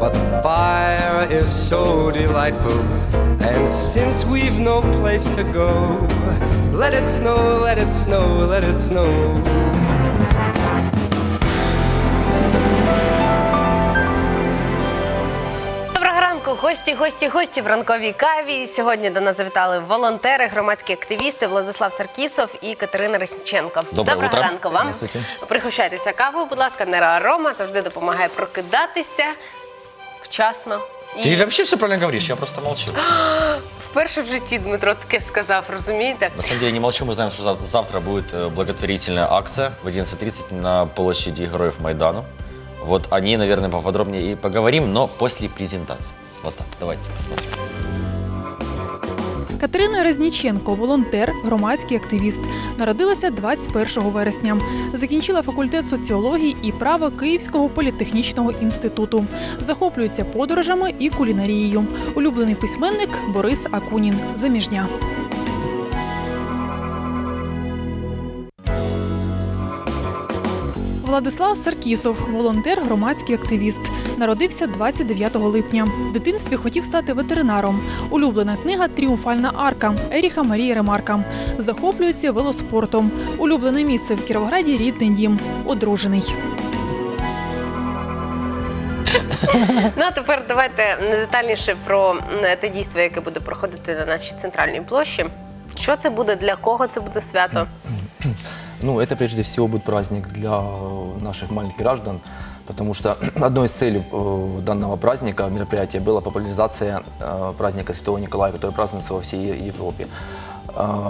but the fire is so delightful. And since we've no place to go, let it snow, let it snow, let it snow. гості, гості, гості в ранковій каві. Сьогодні до нас завітали волонтери, громадські активісти Владислав Саркісов і Катерина Ресніченко. Доброго утра. ранку вам. Здравствуйте. Пригощайтеся кавою, будь ласка, Нера Арома завжди допомагає прокидатися вчасно. Ты вообще все правильно говоришь, я просто молчу. вперше в житті Дмитро таке сказав, розумієте? На самом деле не молчу, мы знаем, что зав- завтра будет э, благотворительная акция в 11.30 на площади Героев Майдану. Вот о ней, наверное, поподробнее и поговорим, но после презентации. Вот так, давайте посмотрим. Катерина Резніченко, волонтер, громадський активіст. Народилася 21 вересня. Закінчила факультет соціології і права Київського політехнічного інституту. Захоплюється подорожами і кулінарією. Улюблений письменник Борис Акунін. Заміжня. Владислав Саркісов, волонтер, громадський активіст. Народився 29 липня. В дитинстві хотів стати ветеринаром. Улюблена книга Тріумфальна арка Еріха Марії Ремарка. Захоплюється велоспортом. Улюблене місце в Кіровограді рідний дім. Одружений. Ну а тепер давайте детальніше про те дійство, яке буде проходити на нашій центральній площі. Що це буде, для кого це буде свято? Ну, это прежде всего будет праздник для э, наших маленьких граждан, потому что одной из целей э, данного праздника, мероприятия, была популяризация э, праздника Святого Николая, который празднуется во всей Европе.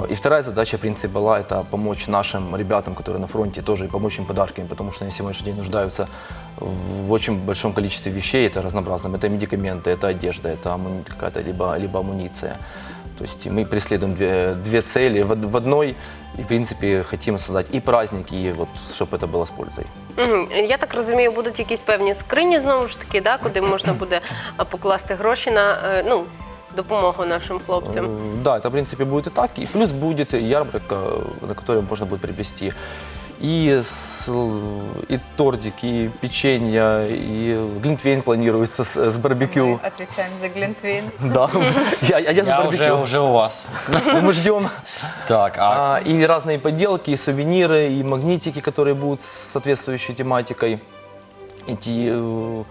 И вторая задача, в принципе, была это помочь нашим ребятам, которые на фронте, тоже и помочь им подарками, потому что они сегодняшний день нуждаются в очень большом количестве вещей, это разнообразным, это медикаменты, это одежда, это какая-то либо, либо амуниция. То есть мы преследуем две, две цели в, од- в одной, и, в принципе, хотим создать и праздник, и вот, чтобы это было с пользой. Мгм. Я так розумію, будуть якісь певні скрині знову ж таки, да, куди можна буде а, покласти гроші на е, ну, допомогу нашим хлопцям. Э, Да, это, в принципе, будет и так. И плюс будет ярмарка, на которой можно будет приобрести и, с- и тортик, и печенье, и глинтвейн планируется с, с барбекю. Мы отвечаем за Глинтвейн. Да, я, а я с Я уже, барбекю. уже у вас. Мы ждем. Так, а А, и разные поделки, и сувениры, и магнитики, которые будут с соответствующей тематикой. Эти, э,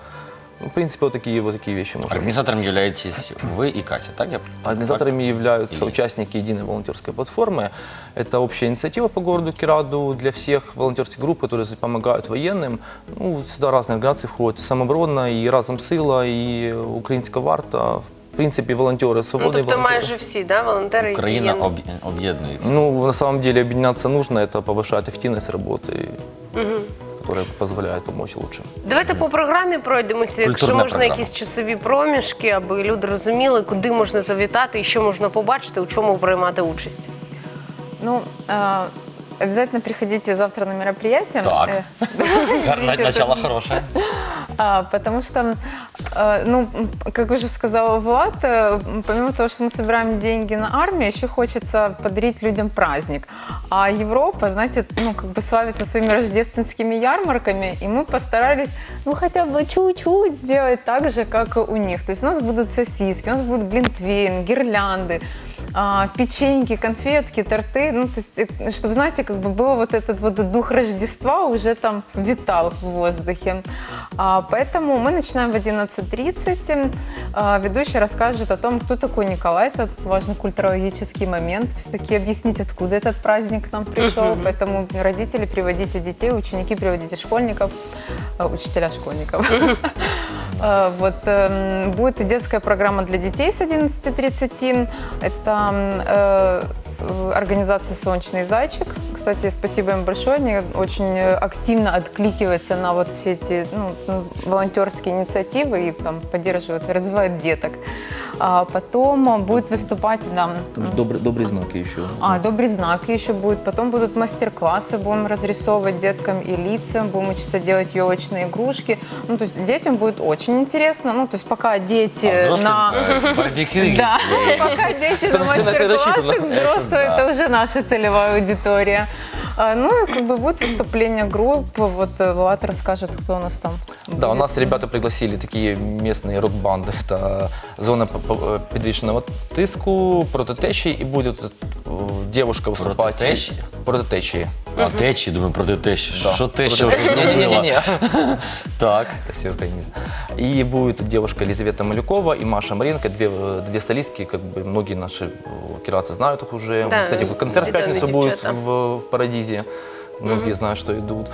ну, в принципе, вот такие, вот такие вещи можно. организатором являетесь вы и Катя, так? Я... Организаторами являются И- участники единой волонтерской платформы. Это общая инициатива по городу Кираду для всех волонтерских групп, которые помогают военным. Ну, сюда разные организации входят. И самооборона, и Разом Сила, и Украинская варта. В принципе, волонтеры, Ну, свободные тобто волонтеры. майже всі, да, волонтери, які Украина є. об... объединяется. Ну, на самом деле, объединяться нужно, это повышает эффективность работы, которая позволяет помочь лучше. Давайте по програмі пройдемося, якщо Культурна можна програма. якісь часові проміжки, аби люди розуміли, куди можна завітати і що можна побачити, у чому приймати участь. Ну, э, обязательно приходите завтра на мероприятие. Так. Э, На- извините, Начало это- хорошее. А, потому что, э, ну, м, как уже сказал Влад, э, помимо того, что мы собираем деньги на армию, еще хочется подарить людям праздник. А Европа, знаете, ну, как бы славится своими рождественскими ярмарками, и мы постарались, ну, хотя бы чуть-чуть сделать так же, как и у них. То есть у нас будут сосиски, у нас будет глинтвейн, гирлянды, а, печеньки, конфетки, торты. Ну, то есть, э, чтобы, знаете, как бы был вот этот вот дух Рождества уже там витал в воздухе. А, поэтому мы начинаем в 11.30. А, ведущий расскажет о том, кто такой Николай. Это важный культурологический момент. Все-таки объяснить, откуда этот праздник к нам пришел. Поэтому родители, приводите детей, ученики, приводите школьников, а, учителя школьников. Э, Вот эм, будет и детская программа для детей с 11.30. Это м, э, э, организация «Солнечный зайчик». Кстати, спасибо им большое. Они очень э, активно откликиваются на вот все эти ну, м, волонтерские инициативы и там поддерживают, развивают деток. А потом э, будет выступать, да, Тоже добрый, добрый знак еще. а, добрый знак еще будет. Потом будут мастер-классы, будем разрисовывать деткам и лица, будем учиться делать елочные игрушки. Ну, то есть детям будет очень интересно. Ну, то есть пока дети А взрослым, на... э, барбекю. Да, пока дети на Там все на это мастер-классах, рассчитано. взрослые Да. это уже наша целевая аудитория. А, Ну и как бы будет выступление групп. Вот э, Влад расскажет, кто у нас там. Да, у будет. нас ребята пригласили такие местные рок-банды. Это зона п- п- підвищеного тиску, проти течії, і буде тут, е, девушка выступать. Проти течії? Проти течії. А течі, думаю, проти течі. Да. Що течі? Проти вже течії. зробила? Не-не-не. Так. Это все организм. И будет девушка Елизавета Малюкова и Маша Маренко, две, э, две солистки, как бы многие наши э, кировцы знают их уже. Да, Кстати, вот концерт в ведомые пятницу будет девчата. в, в Парадизе. Многие знают, что идут.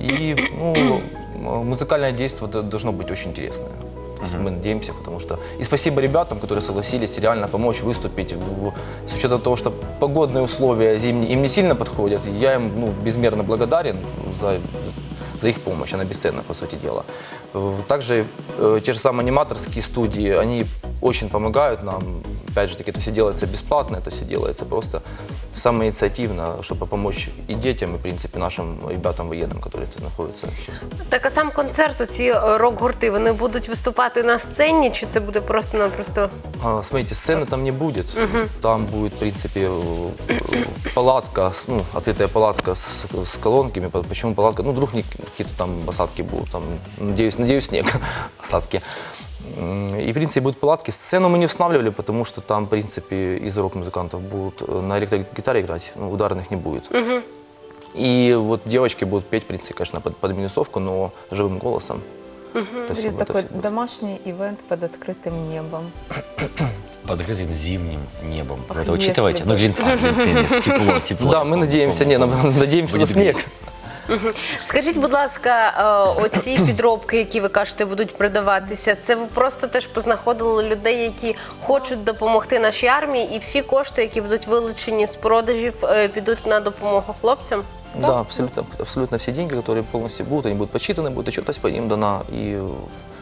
И ну, м- музыкальное действие д- должно быть очень интересное. То есть Мы надеемся, потому что... И спасибо ребятам, которые согласились реально помочь выступить. в- С учетом того, что погодные условия зимние им не сильно подходят, я им ну, безмерно благодарен за за их помощь, она бесценна, по сути дела. Э, Также э, те же самые аниматорские студии, они очень помогают нам. Опять же таки, это все делается бесплатно, это все делается просто самоинициативно, чтобы помочь и детям, и, в принципе, нашим ребятам военным, которые тут находятся сейчас. Так, а сам концерт, ці е, рок-гурти, вони будуть виступати на сцені, чи це буде просто-напросто? А, Смотрите, сцены там не будет. Там будет, в принципе, э, э, палатка, с- ну, открытая палатка с, с колонками. По- Почему палатка? Ну, вдруг не- какие-то там осадки будут. Там, надеюсь, надеюсь, снег, осадки. М, И, в принципе, будут палатки. Сцену мы не устанавливали, потому что там, в принципе, из рок-музыкантов будут э, на электрогитаре играть, ну, ударных не будет. И вот девочки будут петь, в принципе, конечно, под, под минусовку, но живым голосом. Это всё- Будет это такой всё будет. домашний ивент под открытым небом. Под открытым зимним небом. Ах, Это учитывайте. если Ну, бы. глин, а, глинтвейн, тепло, тепло. Да, мы надеемся, не, нам- надеемся на Будет снег. Скажіть, будь ласка, е, оці підробки, які ви кажете, будуть продаватися, це ви просто теж познаходили людей, які хочуть допомогти нашій армії, і всі кошти, які будуть вилучені з продажів, е, підуть на допомогу хлопцям? Да, абсолютно, абсолютно все деньги, которые полностью будут, они будут подсчитаны, будет отчетность по ним дана и э,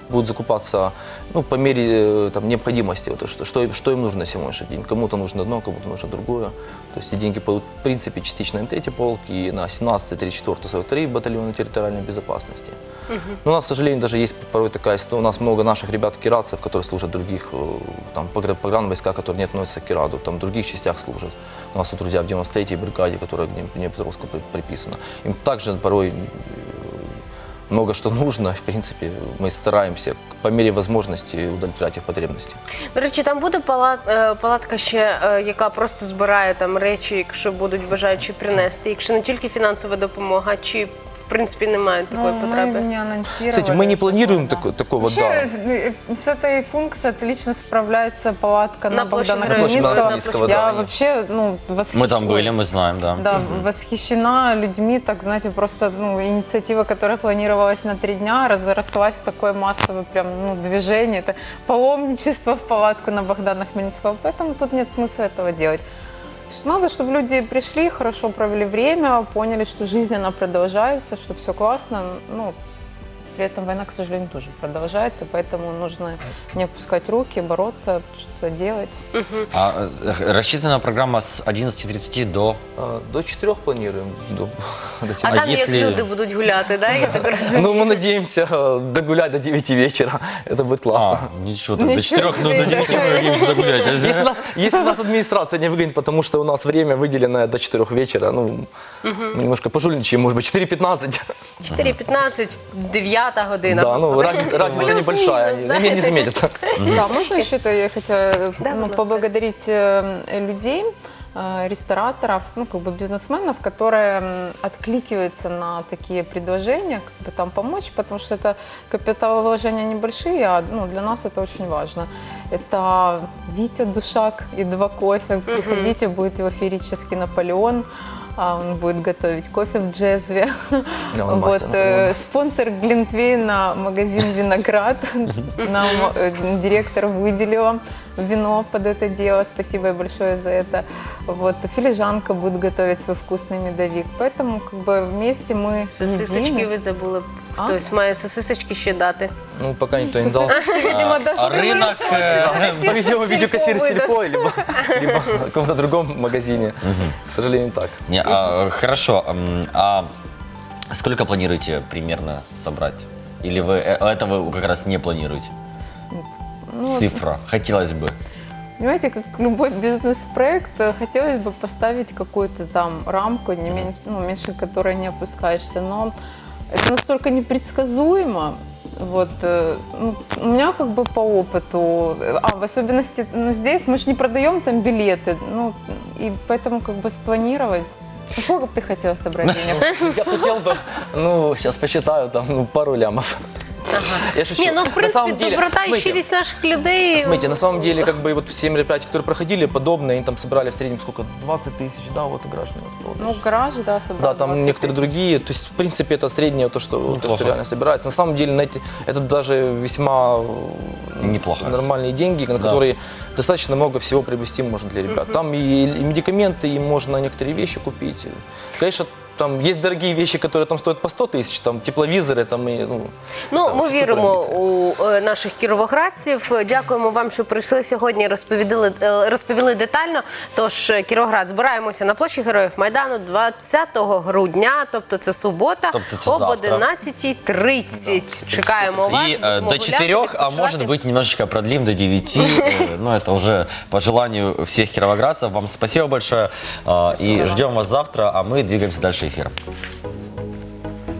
будут закупаться ну, по мере э, там, необходимости, вот, что, что, им- что им нужно на сегодняшний день. Кому-то нужно одно, кому-то нужно другое. То есть эти деньги пойдут, в принципе, частично на третий полк и на 17 34 43 батальоны территориальной безопасности. Но у нас, к сожалению, даже есть порой такая ситуация. У нас много наших ребят-кирадцев, которые служат в других э, там, погра- погранвойска, которые не относятся к Кираду, там в других частях служат. У нас тут друзья в 93-й бригаде, которая к Днеп- Днепропетровску при- приписана. Им также порой много что нужно. В принципе, мы стараемся по мере возможности удовлетворять их потребности. До речі, там буде пала- е, палатка ще, е, яка просто збирає там речі, якщо будуть бажаючі принести. Якщо не тільки фінансова допомога, чи в принципі немає такої Ну, мы потреби? не анонсировали. Кстати, мы не планируем такого, тако- такого, Вообще, да. э, с этой функцией отлично справляется палатка на, На площади Богдана Хмельницкого. Хмельницкого. На площади Я Хмельницкого, да, вообще ну, восхищена. Мы там были, мы знаем, да. Да, восхищена людьми, так знаете, просто ну, инициатива, которая планировалась на три дня, разрослась в такое массовое прям ну, движение. Это паломничество в палатку на Богдана Хмельницкого. Поэтому тут нет смысла этого делать. Надо, чтобы люди пришли, хорошо провели время, поняли, что жизнь она продолжается, что все классно. Ну, при этом война, к сожалению, тоже продолжается, поэтому нужно не опускать руки, бороться, что-то делать. А э, рассчитана программа с 11.30 до... А, До четырех планируем. До, до А там як люди будуть гуляти, да? Я так розумію. Ну, мы надеемся э, догулять до 9 вечера. Это будет классно. А, ничего, так, до Ничего 4, ну до себе, 9 да. мы надеемся догулять. Если нас, если нас администрация не выгонит, потому что у нас время выделенное до 4 вечера, ну, мы немножко пожульничаем, может быть, 4.15. 4.15, 9 година. Да, ну, господи. разница, разница Плюс-минус, небольшая, они знаете. не заметят. Да, можно еще то я хотела Да, ну, пожалуйста. поблагодарить э, людей, э, рестораторов, ну, как бы бизнесменов, которые м, откликиваются на такие предложения, как бы там помочь, потому что это капиталовложения небольшие, а ну, для нас это очень важно. Это Витя Душак и два кофе. Приходите, будет его феерический Наполеон. а, Он будет готовить кофе в джезве. Да, он Вот, мастер э, Наполеона. спонсор Глинтвейна, магазин «Виноград». Нам э, директор выделила Вино под это дело. Спасибо ей большое за это. Вот, филижанка будет готовить свой вкусный медовик. Поэтому как бы вместе мы Сосисочки ви забули. А? Хтось має сосисочки ще дати. Ну, пока никто не дал. Сосисочки, видимо, даже а рынок, Повезем видеокассир. Сельпо, либо, либо в каком-то другом магазине. К сожалению, так. Не, а, хорошо, м, а сколько планируете примерно собрать? Или вы э, этого вы как раз не планируете? Ну, Цифра, хотелось бы. понимаете, как любой бизнес-проект, э, хотелось бы поставить какую-то там рамку, не меньше, ну, меньше которой не опускаешься, но это настолько непредсказуемо, вот, э, ну, у меня как бы по опыту, э, а в особенности, ну, здесь мы же не продаем там билеты, ну, и поэтому как бы спланировать. Ну, Сколько бы ты хотела собрать денег? Я хотел бы, ну, сейчас посчитаю, там, ну, пару лямов. Я шучу. Ні, ну в На принципі, самом деле, доброта і смотрите, щирість наших людей. Смотрите, на самом деле, как бы вот все мероприятия, которые проходили, подобные, они там собрали в среднем сколько? 20 тысяч, да, вот граждан у нас было. Ну, гараж, да, собрал Да, там 20 некоторые тысяч. другие. То есть, в принципе, это среднее, то, что, то, Неплохо. что реально собирается. На самом деле, на эти- это даже весьма э, Неплохо. нормальные деньги, на Да. которые достаточно много всего приобрести можно для ребят. Там и, и медикаменты, и можно некоторые вещи купить. Конечно, там есть дорогие вещи, которые там стоят по 100 тысяч, там тепловизоры, там и, ну, Ну, там, ми чисто віримо амбіції. у е, наших кіровоградців. Дякуємо вам, що прийшли сьогодні. і Розповіли е, розповіли детально. Тож е, Кіровоград збираємося на площі Героїв Майдану 20 грудня, тобто це субота, Тобто це об завтра. 11.30. Чекаємо вас. И будемо э, до гуляти, 4, а відпочивати. может быть немножечко продлим до 9. Э, Ну, это уже по желанию всех кировоградцев. Вам спасибо большое. э, И ждем вас завтра, а мы двигаемся дальше эфиром.